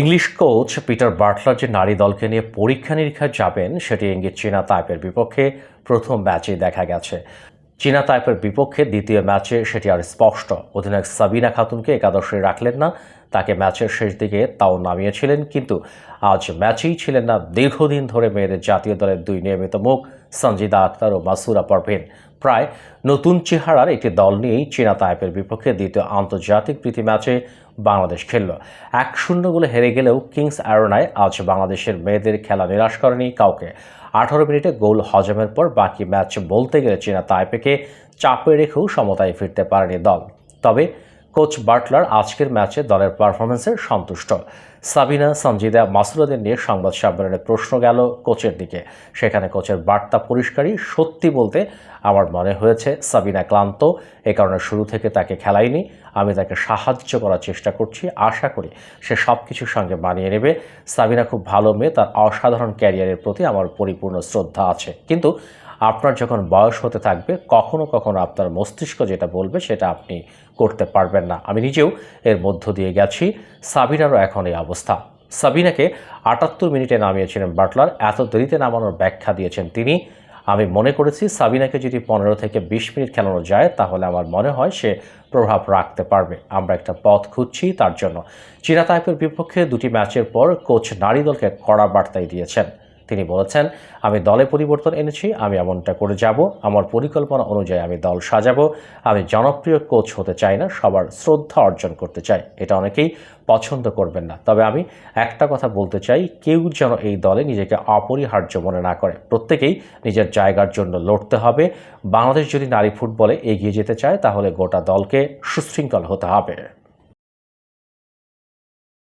English coach Peter বার্টলার যে নারী দলকে নিয়ে পরীক্ষা নিরীক্ষা যাবেন, সেটি ইঙ্গিত চীনা তাইপের বিপক্ষে প্রথম ম্যাচেই দেখা গেছে। চীনা তাইপের বিপক্ষে দ্বিতীয় ম্যাচে সেটি আর স্পষ্ট। অধিনায়ক সাবিনা খাতুনকে একাদশে রাখলেন না। তাকে ম্যাচের শেষ দিকে তাও নামিয়েছিলেন, কিন্তু আজ ম্যাচেই ছিলেন না। দীর্ঘদিন ধরে মেয়েদের জাতীয় দলের দুই নিয়মিত মুখ সঞ্জিদা আক্তার ও মাসুরা পারভিন। প্রায় নতুন চেহারার একটি দল নিয়েই চীনা তাইপের বিপক্ষে দ্বিতীয় আন্তর্জাতিক প্রীতি ম্যাচে বাংলাদেশ খেলল। এক শূন্য গোলে হেরে গেলেও কিংস অ্যারোনায় আজ বাংলাদেশের মেয়েদের খেলা নিরাশ করেনি কাউকে। আঠারো মিনিটে গোল হজমের পর বাকি ম্যাচ বলতে গেলে চীনা তাইপেকে চাপে রেখেও সমতায় ফিরতে পারেনি দল। তবে কোচ বাটলার আজকের ম্যাচে দলের পারফরমেন্সে সন্তুষ্ট। সাবিনা সঞ্জিদা মাসুরাদের নিয়ে সংবাদ সম্মেলনে প্রশ্ন গেল কোচের দিকে। সেখানে কোচের বার্তা পরিষ্কারই সত্যি বলতে আমার মনে হয়েছে সাবিনা ক্লান্ত। এ কারণে শুরু থেকে তাকে খেলাইনি আমি তাকে সাহায্য করার চেষ্টা করছি। আশা করি সে সব কিছুর সঙ্গে মানিয়ে নেবে। সাবিনা খুব ভালো মেয়ে। তার অসাধারণ ক্যারিয়ারের প্রতি আমার পরিপূর্ণ শ্রদ্ধা আছে। কিন্তু আপনার যখন বয়স হতে থাকবে, কখনো কখনো আপনার মস্তিষ্ক যেটা বলবে সেটা আপনি করতে পারবেন না। আমি নিজেও এর মধ্য দিয়ে গেছি। সাবিনারও এখন এই অবস্থা। সাবিনাকে আটাত্তর মিনিটে নামিয়েছিলেন বাটলার। এত দেরিতে নামানোর ব্যাখ্যা দিয়েছেন তিনি। আমি মনে করেছি সাবিনাকে যদি পনেরো থেকে বিশ মিনিট খেলানো যায়, তাহলে আমার মনে হয় সে প্রভাব রাখতে পারবে। আমরা একটা পথ খুঁজছি তার জন্য। চীনা তাইপের বিপক্ষে দুটি ম্যাচের পর কোচ নারী দলকে কড়া বার্তাই দিয়েছেন। তিনি বলেছেন, আমি দলে পরিবর্তন এনেছি, আমি এমনটা করে যাব, আমার পরিকল্পনা অনুযায়ী আমি দল সাজাবো, আমি জনপ্রিয় কোচ হতে চাই না, সবার শ্রদ্ধা অর্জন করতে চাই। এটা অনেকেই পছন্দ করবেন না। তবে আমি একটা কথা বলতে চাই, কেউ যেন এই দলে নিজেকে অপরিহার্য মনে না করে। প্রত্যেকেই নিজের জায়গার জন্য লড়তে হবে। বাংলাদেশ যদি নারী ফুটবলে এগিয়ে যেতে চায়, তাহলে গোটা দলকে সুশৃঙ্খল হতে হবে।